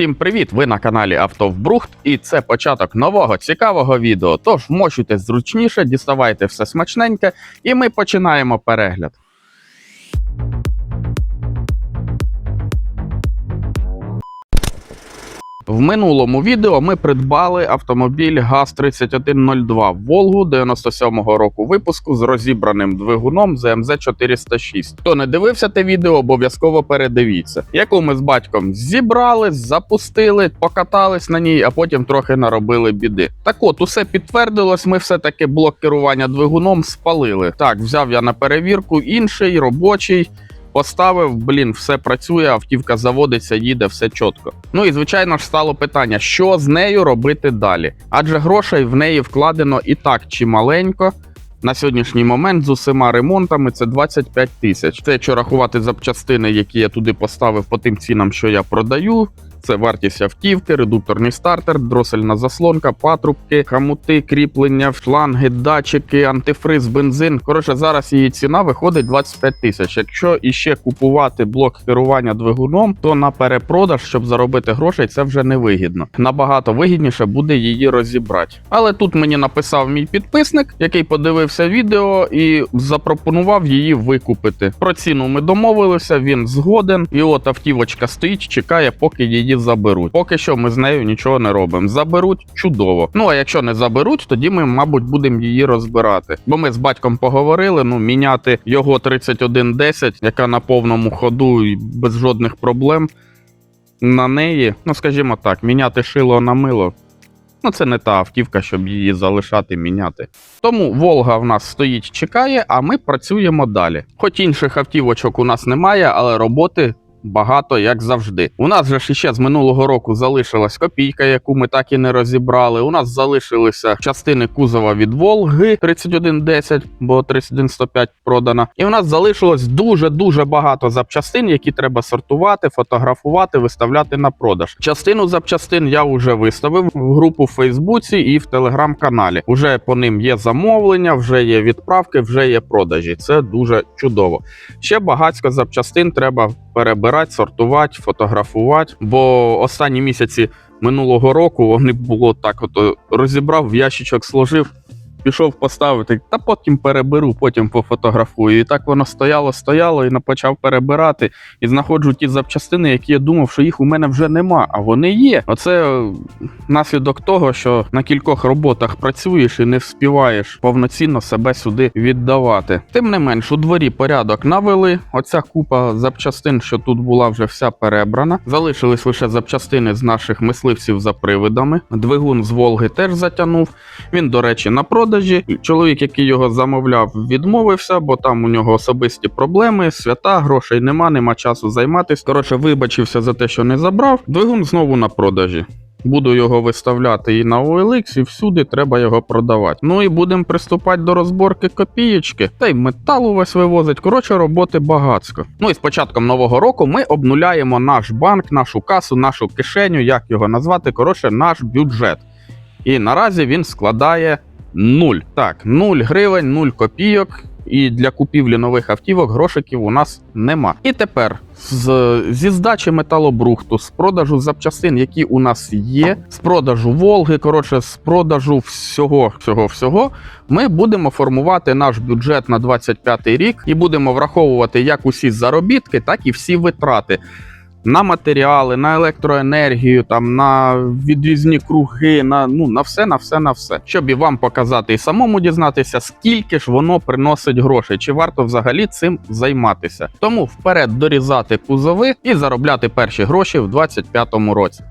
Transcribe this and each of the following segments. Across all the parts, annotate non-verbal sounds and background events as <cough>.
Всім привіт! Ви на каналі Автовбрухт, і це початок нового цікавого відео. Тож вмощуйтесь зручніше, діставайте все смачненьке, і ми починаємо перегляд. В минулому відео ми придбали автомобіль ГАЗ-3102 Волгу 97-го року випуску з розібраним двигуном ЗМЗ 406. Хто не дивився те відео, обов'язково передивіться, яку ми з батьком зібрали, запустили, покатались на ній, а потім трохи наробили біди. Так от, усе підтвердилось. Ми все-таки блок керування двигуном спалили. Так, взяв я на перевірку інший робочий. Поставив, блін, все працює, автівка заводиться, їде, все чітко. Ну і звичайно ж стало питання, що з нею робити далі? Адже грошей в неї вкладено і так чималенько. На сьогоднішній момент з усіма ремонтами це 25 тисяч. Це якщо рахувати запчастини, які я туди поставив по тим цінам, що я продаю. Це вартість автівки, редукторний стартер, дросельна заслонка, патрубки, хамути, кріплення, шланги, датчики, антифриз, бензин. Коротше, зараз її ціна виходить 25 тисяч. Якщо іще купувати блок керування двигуном, то на перепродаж, щоб заробити грошей, це вже не вигідно. Набагато вигідніше буде її розібрати. Але тут мені написав мій підписник, який подивився відео і запропонував її викупити. Про ціну ми домовилися, він згоден. І от автівочка стоїть, чекає, поки її заберуть. Поки що ми з нею нічого не робимо. Заберуть чудово. Ну а якщо не заберуть, тоді ми, мабуть, будемо її розбирати. Бо ми з батьком поговорили. Ну, міняти його 3110, яка на повному ходу і без жодних проблем. На неї, ну скажімо так, міняти шило на мило. Ну, це не та автівка, щоб її залишати, міняти. Тому Волга в нас стоїть, чекає, а ми працюємо далі. Хоч інших автівочок у нас немає, але роботи багато, як завжди. У нас же ж іще з минулого року залишилась копійка, яку ми так і не розібрали. У нас залишилися частини кузова від Волги 3110, бо 3105 продана. І у нас залишилось дуже-дуже багато запчастин, які треба сортувати, фотографувати, виставляти на продаж. Частину запчастин я вже виставив в групу в Фейсбуці і в телеграм-каналі. Уже по ним є замовлення, вже є відправки, вже є продажі. Це дуже чудово. Ще багатько запчастин треба перебирати, сортувати, фотографувати. Бо останні місяці минулого року вони було так: от розібрав, в ящичок сложив. Пішов поставити, та потім переберу, потім пофотографую. І так воно стояло, стояло, і почав перебирати. І знаходжу ті запчастини, які я думав, що їх у мене вже нема, а вони є. Оце е, наслідок того, що на кількох роботах працюєш і не вспіваєш повноцінно себе сюди віддавати. Тим не менш, у дворі порядок навели. Оця купа запчастин, що тут була вже вся перебрана. Залишились лише запчастини з наших мисливців за привидами. Двигун з Волги теж затягнув. Він, до речі, на продажі. Чоловік, який його замовляв, відмовився, бо там у нього особисті проблеми, свята, грошей нема, нема часу займатися. Коротше, вибачився за те, що не забрав. Двигун знову на продажі. Буду його виставляти і на OLX, і всюди треба його продавати. Ну і будемо приступати до розборки копієчки, та й метал увесь вивозить. Коротше, роботи багацько. Ну і з початком нового року ми обнуляємо наш банк, нашу касу, нашу кишеню, як його назвати. Коротше, наш бюджет. І наразі він складає 0. Так, 0 гривень, 0 копійок. І для купівлі нових автівок грошиків у нас нема. І тепер з, зі здачі металобрухту, з продажу запчастин, які у нас є, з продажу Волги, коротше, з продажу всього, всього, всього, ми будемо формувати наш бюджет на 25 рік і будемо враховувати як усі заробітки, так і всі витрати. На матеріали, на електроенергію, там на відрізні круги, на ну на все, на все, на все, щоб і вам показати і самому дізнатися, скільки ж воно приносить грошей, чи варто взагалі цим займатися. Тому вперед дорізати кузови і заробляти перші гроші в 25-му році.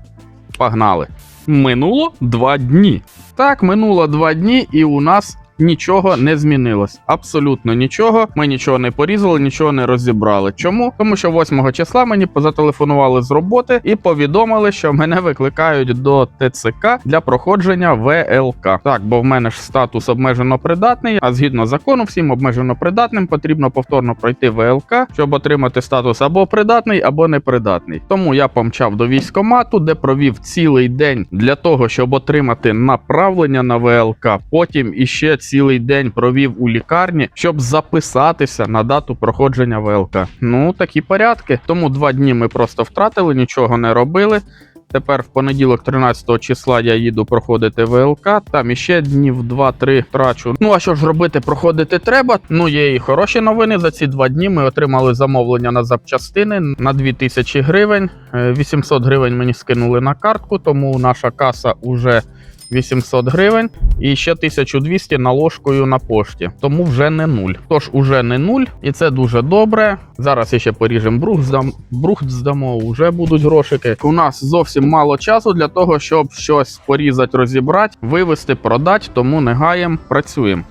Погнали! Минуло два дні. Так, минуло два дні, і у нас нічого не змінилось. Абсолютно нічого. Ми нічого не порізали, нічого не розібрали. Чому? Тому що 8 числа мені позателефонували з роботи і повідомили, що мене викликають до ТЦК для проходження ВЛК. Так, бо в мене ж статус обмежено придатний, а згідно закону, всім обмежено придатним потрібно повторно пройти ВЛК, щоб отримати статус або придатний, або непридатний. Тому я помчав до військомату, де провів цілий день для того, щоб отримати направлення на ВЛК. Потім іще цілий день провів у лікарні, щоб записатися на дату проходження ВЛК. Ну такі порядки. Тому два дні ми просто втратили, нічого не робили. Тепер в понеділок, 13 числа, я їду проходити ВЛК. Там іще днів 2-3 трачу. Ну а що ж робити, проходити треба. Ну є і хороші новини. За ці два дні ми отримали замовлення на запчастини на 2000 гривень. Е, 800 гривень мені скинули на картку, тому наша каса уже 800 гривень і ще 1200 наложкою на пошті. Тому вже не нуль. Тож уже не нуль, і це дуже добре. Зараз ще поріжемо брух, здам, брух здамо, вже будуть грошики. У нас зовсім мало часу для того, щоб щось порізати, розібрати, вивести, продати, тому не гаєм, працюємо.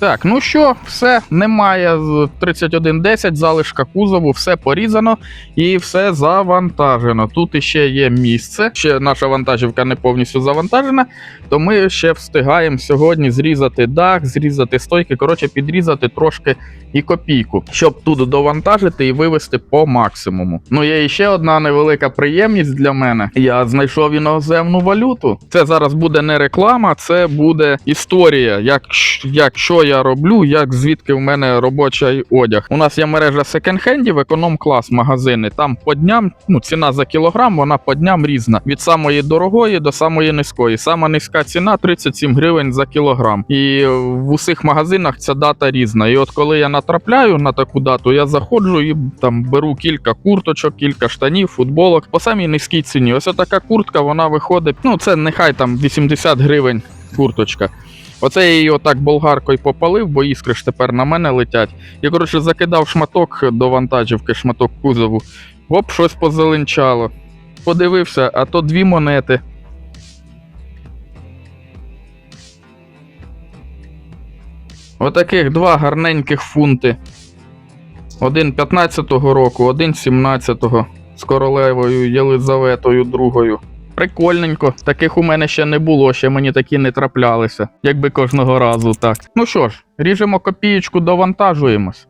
Так, ну що, все, немає з 3110, залишка кузову, все порізано і все завантажено. Тут іще є місце. Ще наша вантажівка не повністю завантажена, то ми ще встигаємо сьогодні зрізати дах, зрізати стойки, коротше, підрізати трошки і копійку, щоб тут довантажити і вивести по максимуму. Ну, є ще одна невелика приємність для мене. Я знайшов іноземну валюту. Це зараз буде не реклама, це буде історія, як, як що я роблю, як звідки в мене робочий одяг. У нас є мережа секонд-хендів, економ-клас магазини. Там по дням, ну ціна за кілограм, вона по дням різна. Від самої дорогої до самої низької. Сама низька ціна 37 гривень за кілограм. І в усіх магазинах ця дата різна. І от коли я натрапляю на таку дату, я заходжу і там беру кілька курточок, кілька штанів, футболок по самій низькій ціні. Ось така куртка, вона виходить. Ну це нехай там 80 гривень курточка. Оце я її отак болгаркою попалив, бо іскри ж тепер на мене летять. Я, коротше, закидав шматок до вантажівки, шматок кузову. Оп, щось позеленчало. Подивився, а то дві монети. Отаких два гарненьких фунти. Один 15-го року, один 17-го з королевою Єлизаветою другою. Прикольненько, таких у мене ще не було, ще мені такі не траплялися, якби кожного разу так. Ну що ж, ріжемо копієчку, довантажуємось.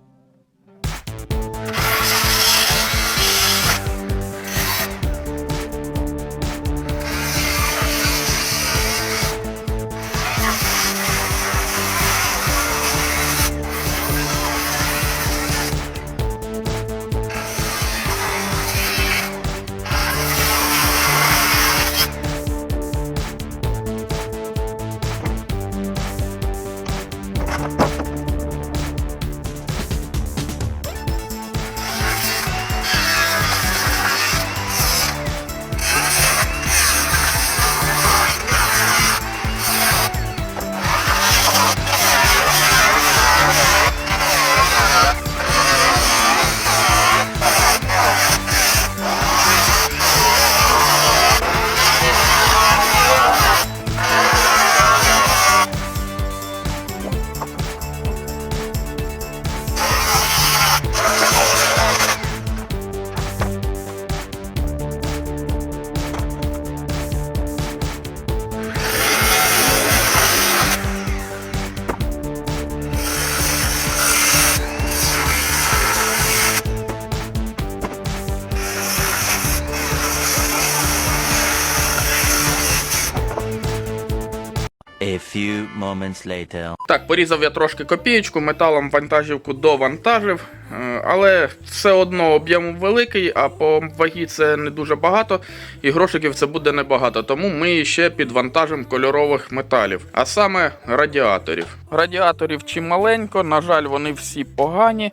Moments later. Так, порізав я трошки копієчку, металом вантажівку довантажив, е, але все одно об'єм великий, а по вагі це не дуже багато, і грошиків це буде небагато. Тому ми ще підвантажимо кольорових металів, а саме радіаторів. Радіаторів чималенько, на жаль, вони всі погані,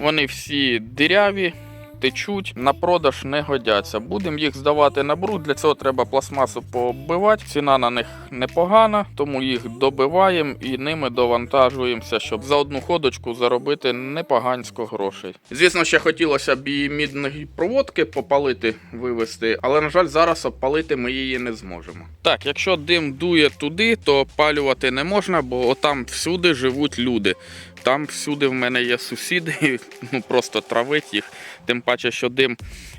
вони всі диряві. Течуть, на продаж не годяться. Будемо їх здавати на бруд. Для цього треба пластмасу пооббивати. Ціна на них непогана, тому їх добиваємо і ними довантажуємося, щоб за одну ходочку заробити непогансько грошей. Звісно, ще хотілося б і мідної проводки попалити, вивезти, але на жаль, зараз обпалити ми її не зможемо. Так, якщо дим дує туди, то опалювати не можна, бо отам всюди живуть люди. Там всюди в мене є сусіди, <laughs> ну просто травить їх. Тим паче, що дим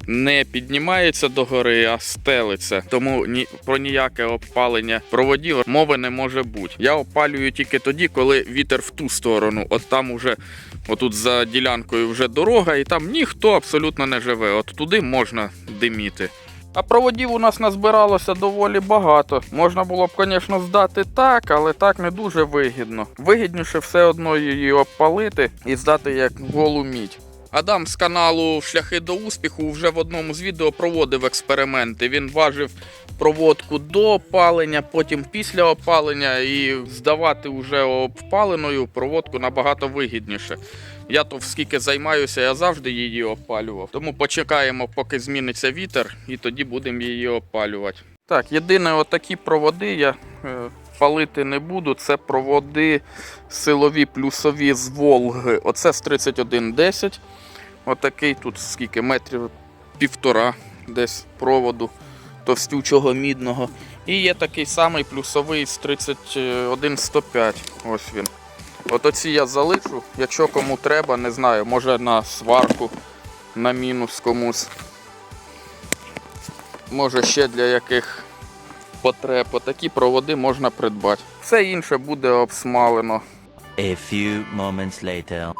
не піднімається до гори, а стелиться. Тому ні про ніяке опалення проводів мови не може бути. Я опалюю тільки тоді, коли вітер в ту сторону. От там уже, отут за ділянкою вже дорога, і там ніхто абсолютно не живе. От туди можна диміти. А проводів у нас назбиралося доволі багато. Можна було б, звісно, здати так, але так не дуже вигідно. Вигідніше все одно її обпалити і здати як голу мідь. Адам з каналу Шляхи до успіху вже в одному з відео проводив експерименти. Він важив проводку до опалення, потім після опалення, і здавати вже обпаленою проводку набагато вигідніше. Я то скільки займаюся, я завжди її опалював. Тому почекаємо, поки зміниться вітер, і тоді будемо її опалювати. Так, єдине, отакі проводи я е, палити не буду. Це проводи силові плюсові з Волги. Оце з 3110. Отакий тут скільки метрів півтора десь проводу товстючого мідного. І є такий самий плюсовий з 31105. Ось він. От оці я залишу, якщо кому треба, не знаю, може на сварку, на мінус комусь. Може ще для яких потреб. Такі проводи можна придбати. Все інше буде обсмалено. A few moments later.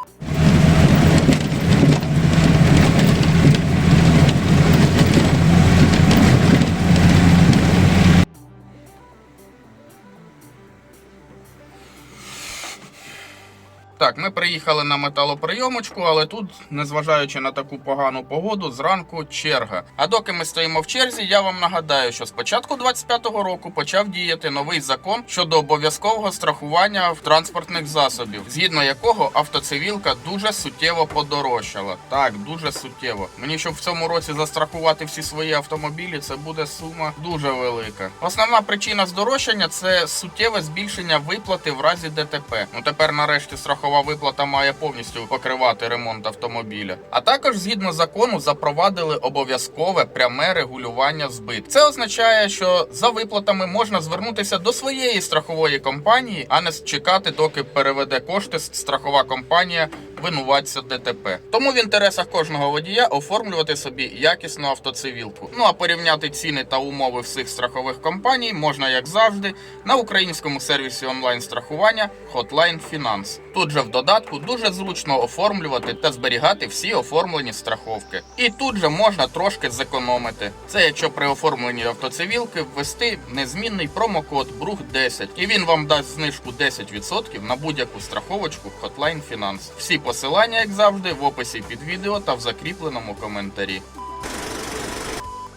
Так, ми приїхали на металоприйомочку, але тут, незважаючи на таку погану погоду, зранку черга. А доки ми стоїмо в черзі, я вам нагадаю, що з початку 25-го року почав діяти новий закон щодо обов'язкового страхування в транспортних засобів, згідно якого автоцивілка дуже суттєво подорожчала. Так, дуже суттєво. Мені щоб в цьому році застрахувати всі свої автомобілі, це буде сума дуже велика. Основна причина здорожчання це суттєве збільшення виплати в разі ДТП. Ну тепер нарешті страхова виплата має повністю покривати ремонт автомобіля. А також згідно закону запровадили обов'язкове пряме регулювання збитків. Це означає, що за виплатами можна звернутися до своєї страхової компанії, а не чекати, доки переведе кошти страхова компанія винуватця ДТП. Тому в інтересах кожного водія оформлювати собі якісну автоцивілку. Ну а порівняти ціни та умови всіх страхових компаній можна, як завжди, на українському сервісі онлайн страхування Hotline Finance. Тут же в додатку дуже зручно оформлювати та зберігати всі оформлені страховки. І тут же можна трошки зекономити. Це якщо при оформленні автоцивілки ввести незмінний промокод BRUH 10 і він вам дасть знижку 10% на будь-яку страховочку Hotline Finance. Всі посилання, як завжди, в описі під відео та в закріпленому коментарі.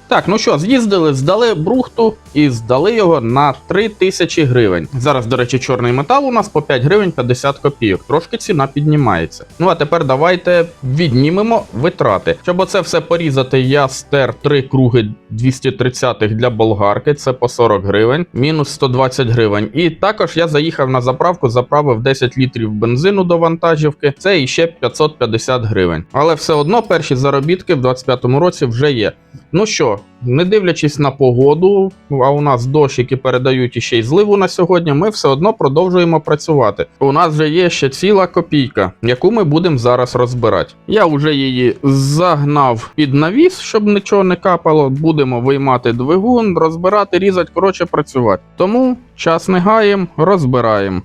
Так, ну що, з'їздили, здали брухту і здали його на 3 тисячі гривень. Зараз, до речі, чорний метал у нас по 5 гривень 50 копійок. Трошки ціна піднімається. Ну а тепер давайте віднімемо витрати. Щоб оце все порізати, я стер 3 круги 230 для болгарки, це по 40 гривень, мінус 120 гривень. І також я заїхав на заправку, заправив 10 літрів бензину до вантажівки, це іще 550 гривень. Але все одно перші заробітки в 25-му році вже є. Ну що, не дивлячись на погоду, а у нас дощики передають іще й зливу на сьогодні, ми все одно продовжуємо працювати. У нас вже є ще ціла копійка, яку ми будемо зараз розбирати. Я вже її загнав під навіс, щоб нічого не капало. Будемо виймати двигун, розбирати, різати, коротше, працювати. Тому час не гаємо, розбираємо.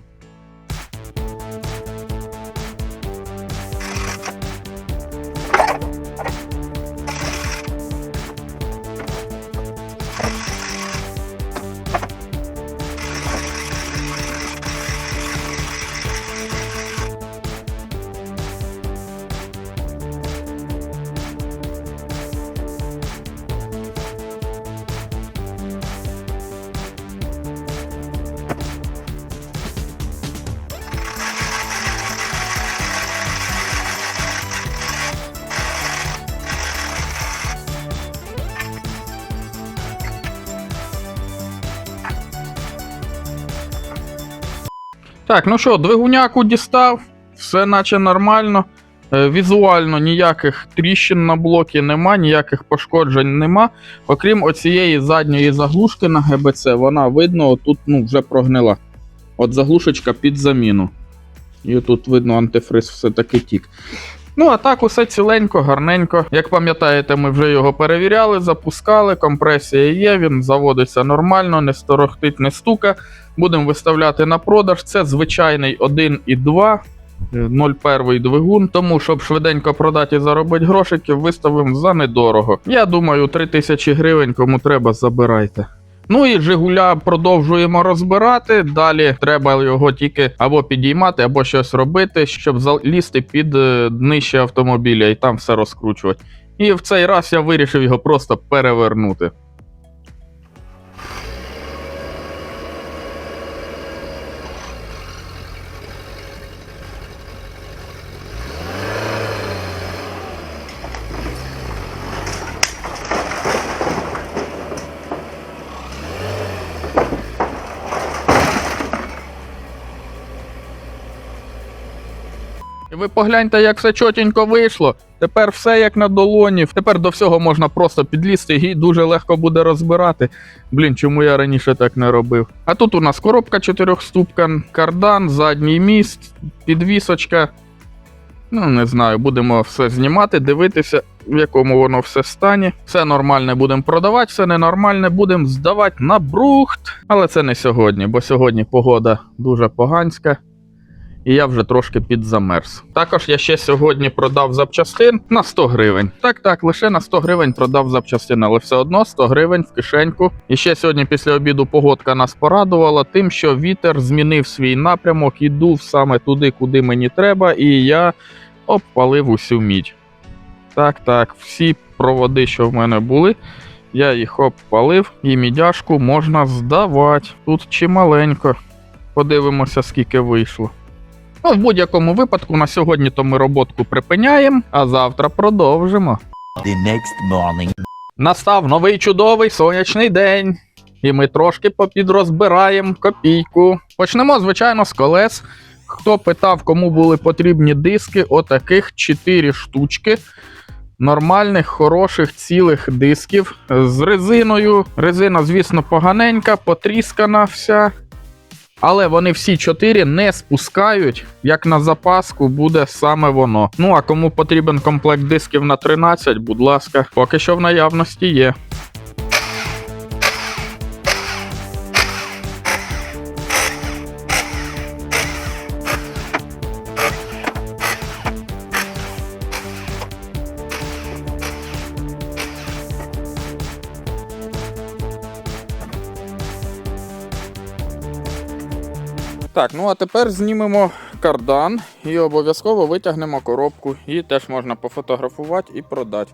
Так, ну що, двигуняку дістав, все наче нормально. Е, Візуально ніяких тріщин на блокі нема, ніяких пошкоджень нема. Окрім оцієї задньої заглушки на ГБЦ, вона видно, тут ну, вже прогнила. От заглушечка під заміну. І тут видно антифриз все-таки тік. Ну, а так, усе ціленько, гарненько. Як пам'ятаєте, ми вже його перевіряли, запускали, компресія є, він заводиться нормально, не сторохтить, не стука. Будемо виставляти на продаж. Це звичайний 1,2. 0,1 двигун, тому щоб швиденько продати і заробити грошиків, виставимо за недорого. Я думаю, 3000 гривень, кому треба, забирайте. Ну і Жигуля продовжуємо розбирати. Далі треба його тільки або підіймати, або щось робити, щоб залізти під е, днище автомобіля і там все розкручувати. І в цей раз я вирішив його просто перевернути. Ви погляньте, як все чотенько вийшло. Тепер все як на долоні. Тепер до всього можна просто підлізти і дуже легко буде розбирати. Блін, чому я раніше так не робив? А тут у нас коробка чотирьохступка, кардан, задній міст, підвісочка. Ну, не знаю, будемо все знімати, дивитися, в якому воно все стані. Все нормальне будемо продавати, все ненормальне будемо здавати на брухт. Але це не сьогодні, бо сьогодні погода дуже поганська. І я вже трошки підзамерз. Також я ще сьогодні продав запчастин на 100 гривень. Так, так, лише на 100 гривень продав запчастин, але все одно 100 гривень в кишеньку. І ще сьогодні після обіду погодка нас порадувала тим, що вітер змінив свій напрямок і дув саме туди, куди мені треба, і я обпалив усю мідь. Так, так, всі проводи, що в мене були, я їх обпалив, і мідяшку можна здавати. Тут чималенько. Подивимося, скільки вийшло. Ну, в будь-якому випадку на сьогодні то ми роботку припиняємо, а завтра продовжимо. The next morning. Настав новий чудовий сонячний день. І ми трошки попідрозбираємо копійку. Почнемо, звичайно, з колес. Хто питав, кому були потрібні диски, отаких 4 штучки. Нормальних, хороших, цілих дисків з резиною. Резина, звісно, поганенька, потріскана вся. Але вони всі чотири не спускають, як на запаску буде саме воно. Ну а кому потрібен комплект дисків на 13, будь ласка, поки що в наявності є. Так, ну а тепер знімемо кардан і обов'язково витягнемо коробку. Її теж можна пофотографувати і продати.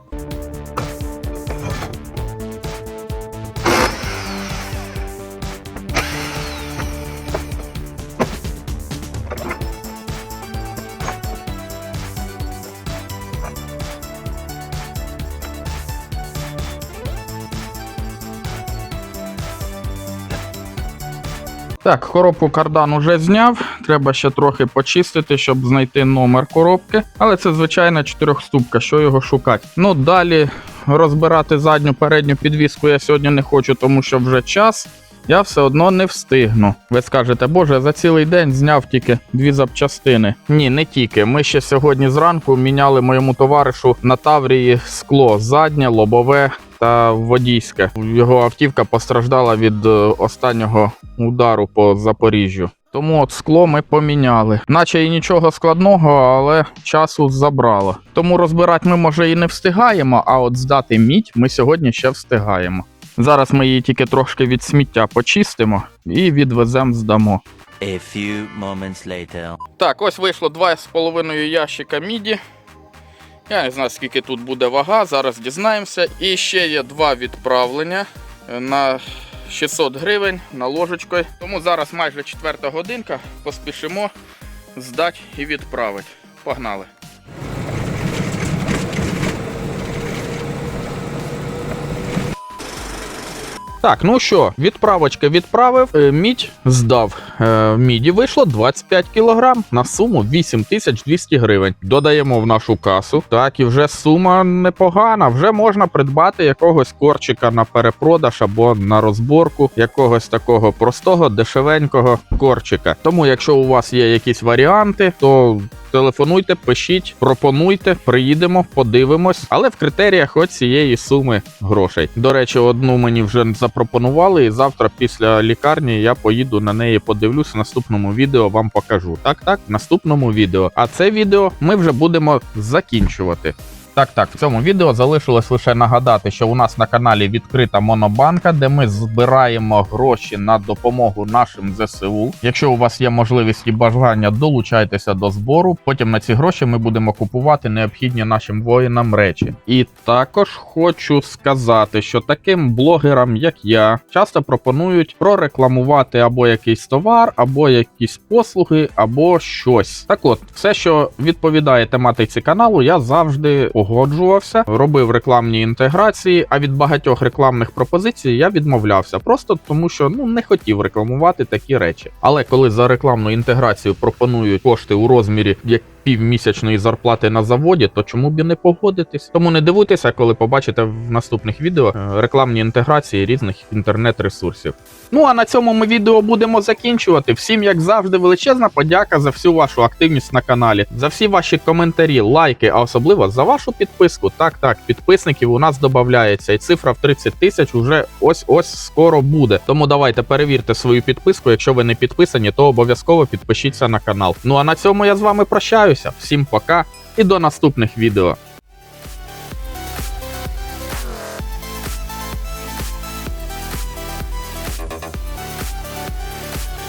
Так, коробку кардан уже зняв. Треба ще трохи почистити, щоб знайти номер коробки. Але це звичайна чотирьохступка, що його шукати. Ну далі розбирати задню передню підвіску я сьогодні не хочу, тому що вже час. Я все одно не встигну. Ви скажете, боже, за цілий день зняв тільки дві запчастини. Ні, не тільки. Ми ще сьогодні зранку міняли моєму товаришу на Таврії скло заднє, лобове та водійське. Його автівка постраждала від е, останнього удару по Запоріжжю. Тому от скло ми поміняли. Наче і нічого складного, але часу забрало. Тому розбирати ми може і не встигаємо, а от здати мідь ми сьогодні ще встигаємо. Зараз ми її тільки трошки від сміття почистимо і відвеземо здамо. A few moments later. Так, ось вийшло 2,5 ящика міді. Я не знаю, скільки тут буде вага, зараз дізнаємося. І ще є два відправлення е, на 600 гривень на ложечкою. Тому зараз майже четверта годинка. Поспішимо здати і відправити. Погнали. Так, ну що, відправочки відправив, е, мідь здав. Е, міді вийшло 25 кг на суму 8200 гривень. Додаємо в нашу касу. Так, і вже сума непогана. Вже можна придбати якогось корчика на перепродаж або на розборку, якогось такого простого, дешевенького корчика. Тому, якщо у вас є якісь варіанти, то телефонуйте, пишіть, пропонуйте, приїдемо, подивимось, але в критеріях оцієї цієї суми грошей. До речі, одну мені вже запропонували, і завтра після лікарні я поїду на неї, подивлюсь. Наступному відео вам покажу. Так, так, в наступному відео. А це відео ми вже будемо закінчувати. Так, так, в цьому відео залишилось лише нагадати, що у нас на каналі відкрита монобанка, де ми збираємо гроші на допомогу нашим ЗСУ. Якщо у вас є можливість і бажання, долучайтеся до збору. Потім на ці гроші ми будемо купувати необхідні нашим воїнам речі. І також хочу сказати, що таким блогерам, як я, часто пропонують прорекламувати або якийсь товар, або якісь послуги, або щось. Так от, все, що відповідає тематиці каналу, я завжди погоджувався, робив рекламні інтеграції. А від багатьох рекламних пропозицій я відмовлявся, просто тому що ну не хотів рекламувати такі речі. Але коли за рекламну інтеграцію пропонують кошти у розмірі як півмісячної зарплати на заводі, то чому б і не погодитись? Тому не дивуйтеся, коли побачите в наступних відео е, рекламні інтеграції різних інтернет-ресурсів. Ну а на цьому ми відео будемо закінчувати. Всім, як завжди, величезна подяка за всю вашу активність на каналі, за всі ваші коментарі, лайки, а особливо за вашу підписку. Так, так, підписників у нас додається, і цифра в 30 тисяч уже ось ось скоро буде. Тому давайте перевірте свою підписку. Якщо ви не підписані, то обов'язково підпишіться на канал. Ну а на цьому я з вами прощаюся. Всім пока і до наступних відео.